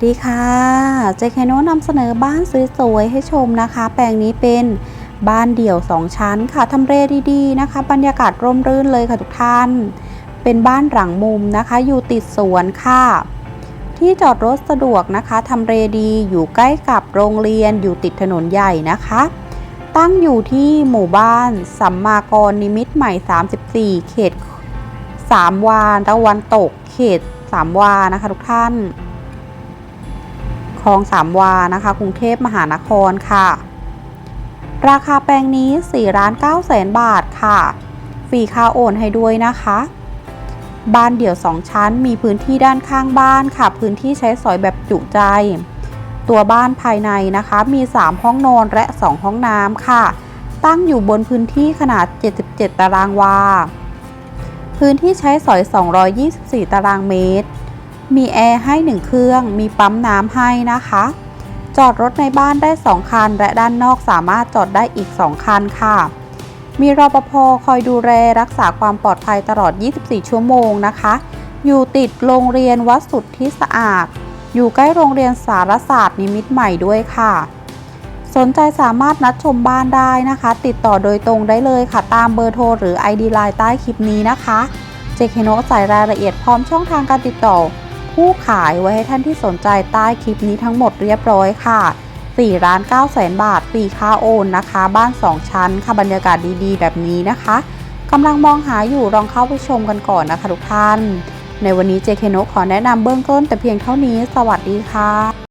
สวัสดีค่ะเจคโนนำเสนอบ้านสวยๆให้ชมนะคะ แปลงนี้เป็นบ้านเดี่ยว 2 ชั้นค่ะทำเลดีๆนะคะ บรรยากาศร่มรื่นเลยค่ะทุกท่าน เป็นบ้านหลังมุมนะคะ อยู่ติดสวนค่ะ ที่จอดรถสะดวกนะคะทำเลดีอยู่ใกล้กับโรงเรียนอยู่ติดถนนใหญ่นะคะ ตั้งอยู่ที่หมู่บ้านสัมมากรนิมิตใหม่ 34 เขต 3 วาตะวันตก เขต 3 วานะคะ ทุกท่าน คลองสามวานะคะกรุงเทพมหานครค่ะ ราคาแปลงนี้4ล้าน9แสนบาทค่ะฟรีค่าโอนให้ด้วยนะคะ บ้านเดี่ยว 2 ชั้นมีพื้นที่ด้านข้างบ้านค่ะ พื้นที่ใช้สอยแบบจุใจ ตัวบ้านภายในนะคะมี 3 ห้องนอนและ 2 ห้องน้ำค่ะ ตั้งอยู่บนพื้นที่ขนาด 77 ตารางวา พื้นที่ใช้สอย 224 ตารางเมตร มีแอร์ให้ 1 เครื่อง มีปั๊มน้ำให้นะคะ จอดรถในบ้านได้ 2 คัน และด้านนอกสามารถจอดได้อีก 2 คันค่ะ มีรปภคอยดูแลรักษาความปลอดภัยตลอด 24 ชั่วโมงนะคะ อยู่ติดโรงเรียนวัดสุทธิสะอาด อยู่ใกล้โรงเรียนสารศาสตร์นิมิตใหม่ด้วยค่ะ สนใจสามารถนัดชมบ้านได้นะคะ ติดต่อโดยตรงได้เลยค่ะ ตามเบอร์โทรหรือ ID ไลน์ใต้คลิปนี้นะคะ เจคโนใส่รายละเอียดพร้อมช่องทางการติดต่อ ผู้ขายไว้ให้ท่านที่สนใจใต้คลิปนี้ทั้งหมดเรียบร้อยค่ะ4ร้าน9แสนบาทฟรีค่าโอนนะคะ บ้าน 2 ชั้นค่ะบรรยากาศดีๆ แบบนี้นะคะกำลังมองหาอยู่ลองเข้าไปชมกันก่อนนะคะทุกท่าน ในวันนี้เจคโนขอแนะนำเบื้องต้นแต่เพียงเท่านี้ สวัสดีค่ะ